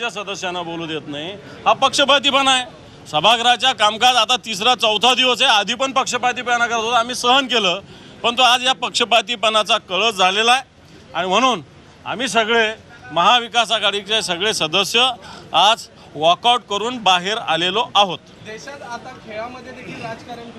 च्या सदस्यांना बोलू देत नाही. हा पक्षपातीपणा आहे. सभागृहाच्या कामकाज आता तिसरा चौथा दिवस आहे. आधी पण पक्षपातीपणा करत होता. आम्ही सहन केलं. पण तो आज या पक्षपातीपणाचा कळस झालेला आहे. आणि म्हणून आम्ही सगळे महाविकास आघाडीचे सगळे सदस्य आज वॉकआउट करून बाहेर आलेलो आहोत. देशात आता खेळामध्ये देखील राजकारण?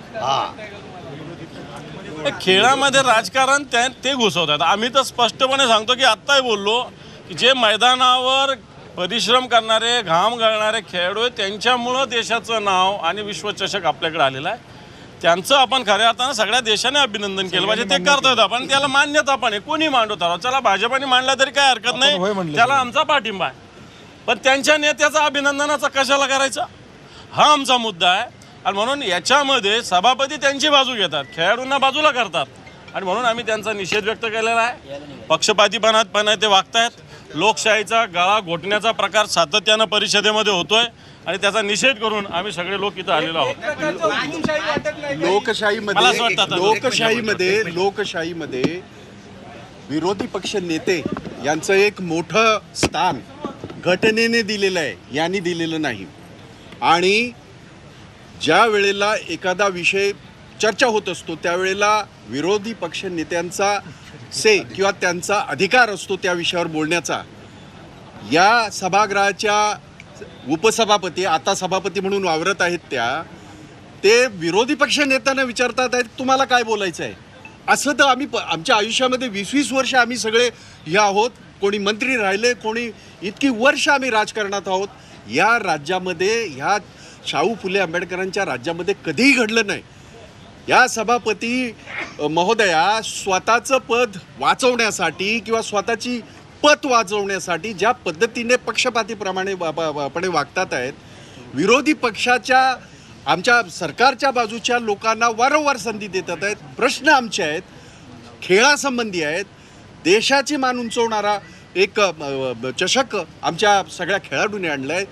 हे. खेळामध्ये राजकारण ते ते घुसवतात. आम्ही तर स्पष्टपणे सांगतो की आत्ताही बोललो की जे मैदानावर परिश्रम करणारे घाम गळणारे खेळाडू आहेत. त्यांच्यामुळं देशाचं नाव आणि विश्वचषक आपल्याकडे आलेलं आहे. त्यांचं आपण खऱ्या अर्थानं सगळ्या देशाने अभिनंदन केलं पाहिजे. ते करतोय आपण. त्याला मान्यता पण आहे. कोणी मांडवता चला भाजपाने मांडला तरी काय हरकत नाही. त्याला आमचा पाठिंबा आहे. पण त्यांच्या नेत्याचा अभिनंदनाचा कशाला करायचा? हा आमचा मुद्दा आहे. आणि म्हणून याच्यामध्ये सभापती त्यांची बाजू घेतात. खेळाडूंना बाजूला करतात. आणि म्हणून आम्ही त्यांचा निषेध व्यक्त केलेला आहे. पक्षपातीपणात पण ते वागतायत. लोकशाहीचा गळा घोटण्याचा प्रकार सातत्यानं परिषदेमध्ये होतोय आणि त्याचा निषेध करून आम्ही सगळे लोक इथं आलेलो आहोत. असं लोकशाहीमध्ये वाटतं आता- लोकशाहीमध्ये लोकशाहीमध्ये विरोधी पक्ष नेते यांचं एक मोठं स्थान घटनेने दिलेलं आहे यांनी दिलेलं नाही. आणि ज्या वेळेला एखादा विषय चर्चा होत असतो त्यावेळेला विरोधी पक्ष नेत्यांचा से किंवा त्यांचा अधिकार असतो त्या विषयावर बोलण्याचा. या सभागृहाच्या उपसभापती आता सभापती म्हणून वावरत आहेत त्या ते विरोधी पक्ष नेत्यांना विचारतात आहेत तुम्हाला काय बोलायचं आहे असं तर आम्ही प- आमच्या आयुष्यामध्ये वीस वीस वर्ष आम्ही सगळे हे आहोत. कोणी मंत्री राहिले कोणी इतकी वर्ष आम्ही राजकारणात आहोत. या राज्यामध्ये ह्या शाहू फुले आंबेडकरांच्या राज्यामध्ये कधीही घडलं नाही. या सभापती महोदया स्वतःचं पद वाचवण्यासाठी किंवा स्वतःची पत वाचवण्यासाठी ज्या पद्धतीने पक्षपातीप्रमाणे पणे वागतात आहेत विरोधी पक्षाच्या आमच्या सरकारच्या बाजूच्या लोकांना वारंवार संधी देतात आहेत प्रश्न आमचे आहेत खेळासंबंधी आहेत देशाची मान उंचवणारा एक चषक आमच्या सगळ्या खेळाडूंनी आणला आहे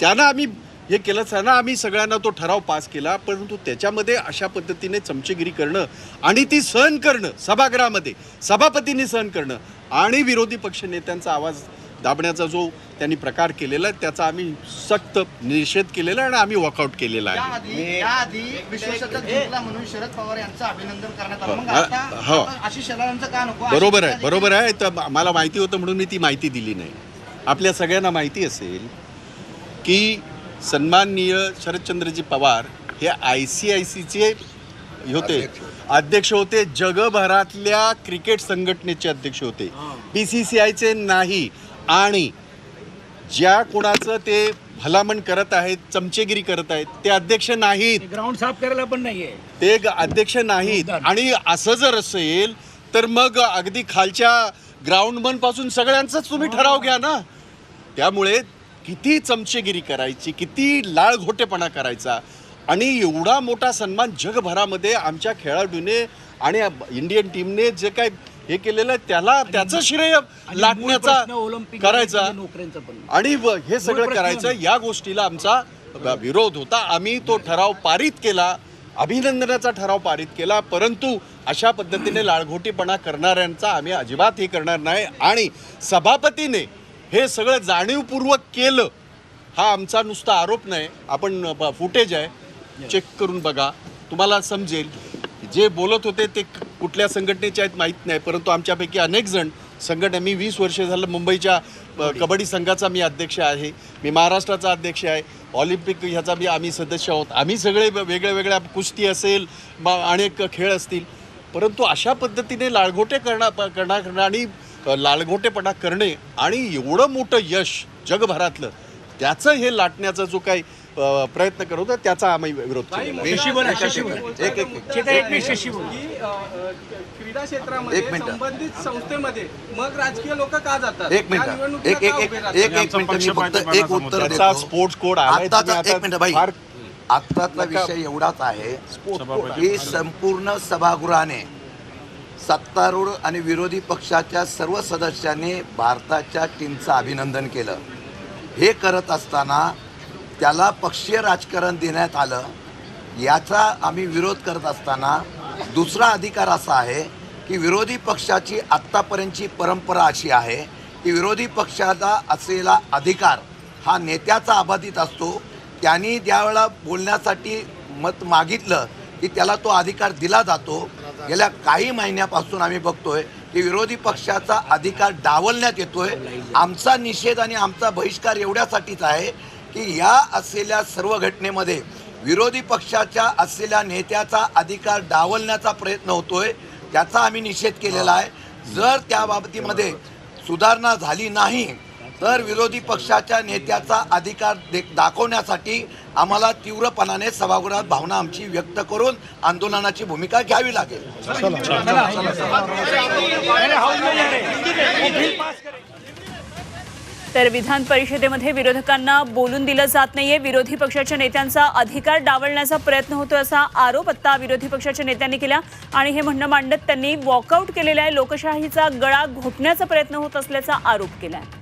त्यांना आम्ही हे केलं त्यांना आम्ही सगळ्यांना तो ठराव पास केला परंतु त्याच्यामध्ये अशा पद्धतीने चमचेगिरी करणं आणि ती सहन करणं सभागृहामध्ये सभापतींनी सहन करणं आणि विरोधी पक्ष नेत्यांचा आवाज दाबण्याचा जो त्यांनी प्रकार केलेला आहे त्याचा आम्ही सक्त निषेध केलेला आहे आणि आम्ही वॉकआउट केलेला आहे. बरोबर आहे बरोबर आहे. तर मला माहिती होतं म्हणून मी ती माहिती दिली नाही. आपल्या सगळ्यांना माहिती असेल की सन्माननीय शरदचंद्रजी पवार हे आय सी आय सीचे होते. अध्यक्ष. होते. जगभरातल्या क्रिकेट संघटनेचे अध्यक्ष होते. बी सी सी आयचे नाही. आणि ज्या कोणाचं ते भलामण करत आहेत चमचेगिरी करत आहेत ते अध्यक्ष नाहीत. ग्राउंड साफ करायला पण नाहीये. ते ग- अध्यक्ष नाहीत. आणि असं जर असेल तर मग अगदी खालच्या ग्राउंडमनपासून सगळ्यांचाच तुम्ही ठराव घ्या ना. त्यामुळे किती चमचेगिरी करायची किती लाळघोटेपणा करायचा आणि एवढा मोठा सन्मान जगभरामध्ये आमच्या खेळाडूने आणि इंडियन टीमने जे काय हे केलेलं आहे त्याला त्याचं श्रेय लाटण्याचा करायचा. आणि हे सगळं करायचं या गोष्टीला आमचा विरोध होता. आम्ही तो ठराव पारित केला अभिनंदनाचा ठराव पारित केला परंतु अशा पद्धतीने लाळघोटीपणा करणाऱ्यांचा आम्ही अजिबात हे करणार नाही. आणि सभापतीने हे सगळं जाणीवपूर्वक केलं हा आमचा नुसता आरोप नाही. आपण फुटेज आहे. चेक करून बघा. तुम्हाला समजेल. जे बोलत होते ते कुठल्या संघटनेचे आहेत माहीत नाही. परंतु आमच्यापैकी अनेक जण संघटना मी वीस वर्ष झालं मुंबईच्या कबड्डी. संघाचा मी अध्यक्ष आहे. मी महाराष्ट्राचा अध्यक्ष आहे. ऑलिम्पिक ह्याचा मी आम्ही सदस्य आहोत. आम्ही सगळे वेगळ्या वेगळ्या कुस्ती असेल अनेक खेळ असतील. परंतु अशा पद्धतीने लाळघोटे करणार करणं आणि अ, लाळघोटेपणा करणे आणि एवढं मोठं यश जगभरातलं त्याचं हे लाटण्याचा जो काही प्रयत्न करत होता त्याचा आम्ही विरोध क्रीडा क्षेत्रामध्ये संबंधित संस्थेमध्ये मग राजकीय लोक का जातात? एक मिनिट. एक एक मिनिट मी फक्त एक उत्तर स्पोर्ट्स कोड एक आता मिनिट भाई. आत्ताचा विषय एवढाच आहे की संपूर्ण सभागृहाने सत्तारूढ आणि विरोधी पक्षाच्या सर्व सदस्यांनी भारताच्या टीमचं अभिनंदन केलं. हे करत असताना त्याला पक्षीय राजकारण देण्यात आलं. याचा आम्ही विरोध करत असताना दुसरा अधिकार असा आहे की विरोधी पक्षाची आत्तापर्यंतची परंपरा अशी आहे की विरोधी पक्षाचा असलेला अधिकार हा नेत्याचा अबाधित असतो. त्यांनी ज्यावेळेला बोलण्यासाठी मत मागितलं की त्याला तो अधिकार दिला जातो. गेल्या काही महिन्यापासून आम्ही बघतोय की विरोधी पक्षाचा अधिकार डावलण्यात येतोय. आमचा निषेध आणि आमचा बहिष्कार एवढ्यासाठीच आहे की या असलेल्या सर्व घटनेमध्ये विरोधी पक्षाच्या असलेल्या नेत्याचा अधिकार डावलण्याचा प्रयत्न होतोय त्याचा आम्ही निषेध केलेला आहे. जर त्या बाबतीमध्ये सुधारणा झाली नाही तर विरोधी पक्षाच्या नेत्याचा अधिकार दे- दाखवण्यासाठी आम्हाला तीव्रपणाने सभागृहात भावना आमची व्यक्त करून आंदोलनाची भूमिका घ्यावी लागेल. तर विधान परिषदेमध्ये विरोधकांना बोलून दिलं जात नाहीये. विरोधी पक्षाच्या नेत्यांचा अधिकार डावलण्याचा प्रयत्न होतोय असा आरोप आता विरोधी पक्षाच्या नेत्यांनी केला. आणि हे म्हणणं मांडत त्यांनी वॉकआउट केलेलं आहे. लोकशाहीचा गळा घोटण्याचा प्रयत्न होत असल्याचा आरोप केला आहे